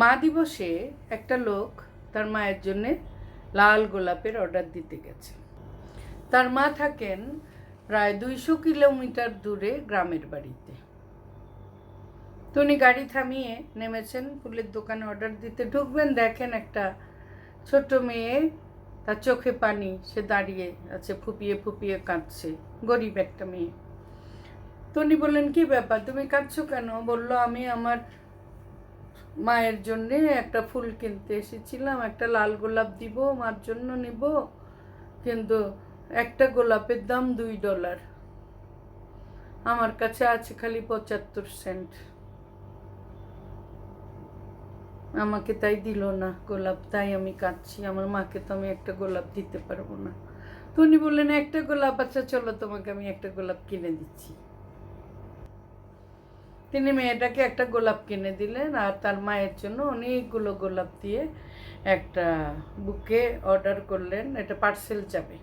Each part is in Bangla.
মা দিবসে একটা লোক তার মায়ের জন্যে লাল গোলাপের অর্ডার দিতে গেছে। তার মা থাকেন প্রায় দুইশো কিলোমিটার দূরে গ্রামের বাড়িতে। তো উনি গাড়ি থামিয়ে নেমেছেন, ফুলের দোকানে অর্ডার দিতে। ঢুকবেন, দেখেন একটা ছোট মেয়ে, তার চোখে পানি, সে দাঁড়িয়ে আছে, ফুপিয়ে ফুপিয়ে কাঁদছে। গরিব একটা মেয়ে। তো উনি বললেন, কি ব্যাপার? তুমি কাঁদছো কেন? বলল, আমি আমার মায়ের জন্যে একটা ফুল কিনতে এসেছিলাম, একটা লাল গোলাপ দিব, মার জন্য নিব, কিন্তু একটা গোলাপের দাম দুই ডলার। আমার কাছে আছে খালি পঁচাত্তর সেন্ট। আমাকে তাই দিল না গোলাপ, তাই আমি কাঁদছি। আমার মাকে তো আমি একটা গোলাপ দিতে পারব না। তো উনি বললেন, একটা গোলাপ আচ্ছা চলো তোমাকে আমি একটা গোলাপ কিনে দিচ্ছি। তিনি মেয়েটাকে একটা গোলাপ কিনে দিলেন আর তার মায়ের জন্য অনেকগুলো গোলাপ দিয়ে একটা বুকে অর্ডার করলেন। এটা পার্সেল যাবে।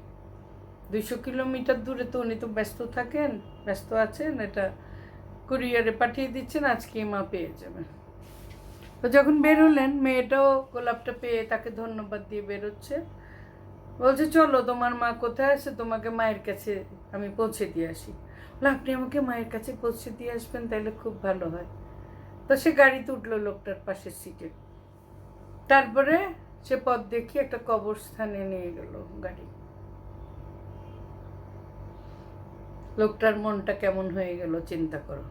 দুইশো কিলোমিটার দূরে তো উনি তো ব্যস্ত থাকেন, ব্যস্ত আছেন, এটা কুরিয়ারে পাঠিয়ে দিচ্ছেন, আজকে মা পেয়ে যাবেন। তো যখন বেরোলেন মেয়েটাও গোলাপটা পেয়ে তাকে ধন্যবাদ দিয়ে বেরোচ্ছে। বলছে চলো তোমার মা কোথায় আছে? তোমাকে মায়ের কাছে আমি পৌঁছে দিয়ে আসি। বলে, আপনি আমাকে মায়ের কাছে পৌঁছে দিয়ে আসবেন তাহলে খুব ভালো হয়। তো সে গাড়িতে উঠল লোকটার পাশের সিটে। তারপরে সে পথ দেখিয়ে একটা কবরস্থানে নিয়ে গেল গাড়ি। লোকটার মনটা কেমন হয়ে গেল চিন্তা করো।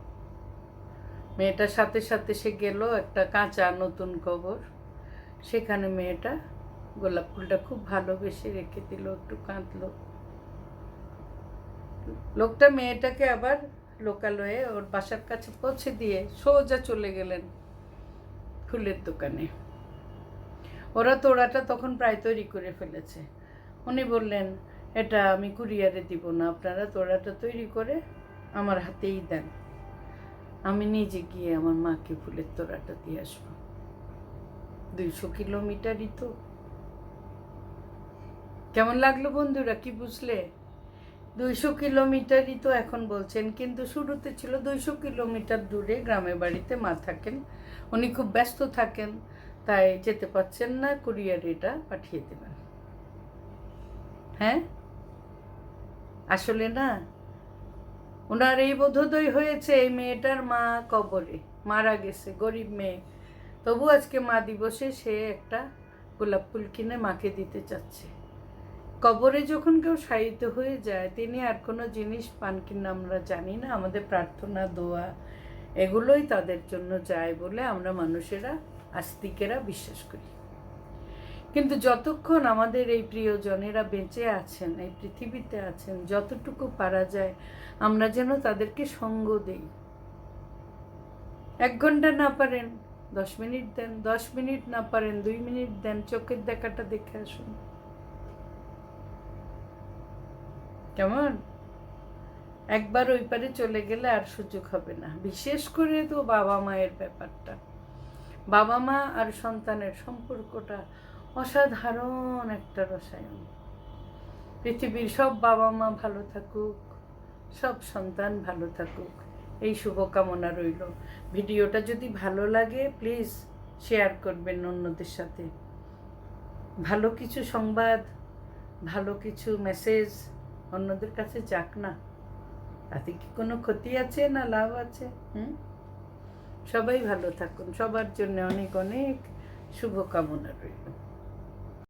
মেয়েটার সাথে সাথে সে গেল একটা কাঁচা নতুন কবর। সেখানে মেয়েটা গোলাপ ফুলটা খুব ভালোবেসে রেখে দিল, একটু কাঁদলো। লোকটা মেয়েটাকে আবার লোকালয়ে ওর বাসার কাছে পৌঁছে দিয়ে সোজা চলে গেলেন ফুলের দোকানে। ওরা তোড়াটা তখন প্রায় তৈরি করে ফেলেছে। উনি বললেন, এটা আমি কুরিয়ারে দিব না, আপনারা তোড়াটা তৈরি করে আমার হাতেই দেন। আমি নিজে গিয়ে আমার মাকে ফুলের তোড়াটা দিয়ে আসব। দুইশো কিলোমিটারই তো। কেমন লাগল বন্ধুরা, কি বুঝলে? দুইশো কিলোমিটারই তো এখন বলছেন, কিন্তু শুরুতে ছিল দুইশো কিলোমিটার দূরে গ্রামে বাড়িতে মা থাকেন। উনি খুব ব্যস্ত থাকেন, তাই যেতে পারছেন না, কুরিয়ার এটা পাঠিয়ে দেবেন। হ্যাঁ? আসলে না ওনার এই বোধোদয় হয়েছে এই মেয়েটার মা কবরে, মারা গেছে, গরিব মেয়ে। তবু আজকে মা দিবসে সে একটা গোলাপ ফুল কিনে মাকে দিতে চাচ্ছে। কবরে যখন কেউ শায়িত হয়ে যায়, তিনি আর কোনো জিনিস পান কিনা আমরা জানি না। আমাদের প্রার্থনা, দোয়া এগুলোই তাদের জন্য যায় বলে আমরা মানুষেরা, আস্তিকেরা বিশ্বাস করি। কিন্তু যতক্ষণ আমাদের এই প্রিয়জনেরা বেঁচে আছেন, এই পৃথিবীতে আছেন, যতটুকু পারা যায়, আমরা যেন তাদেরকে সঙ্গ দেই। এক ঘণ্টা না পারেন, দশ মিনিট দেন, দশ মিনিট না পারেন, দুই মিনিট দেন, চোখের দেখাটা দেখে আসুন। কেমন? একবার ওই পারে চলে গেলে আর সুযোগ হবে না। বিশেষ করে তো বাবা মায়ের ব্যাপারটা। বাবা মা আর সন্তানের সম্পর্কটা অসাধারণ একটা রসায়ন। পৃথিবীর সব বাবা মা ভালো থাকুক, সব সন্তান ভালো থাকুক। এই শুভকামনা রইল। ভিডিওটা যদি ভালো লাগে প্লিজ শেয়ার করবেন অন্যদের সাথে। ভালো কিছু সংবাদ, ভালো কিছু মেসেজ অন্যদের কাছে যাক না। তাতে কি কোনো ক্ষতি আছে না লাভ আছে? হুম? সবাই ভালো থাকুন। সবার জন্য অনেক অনেক শুভকামনা রইল।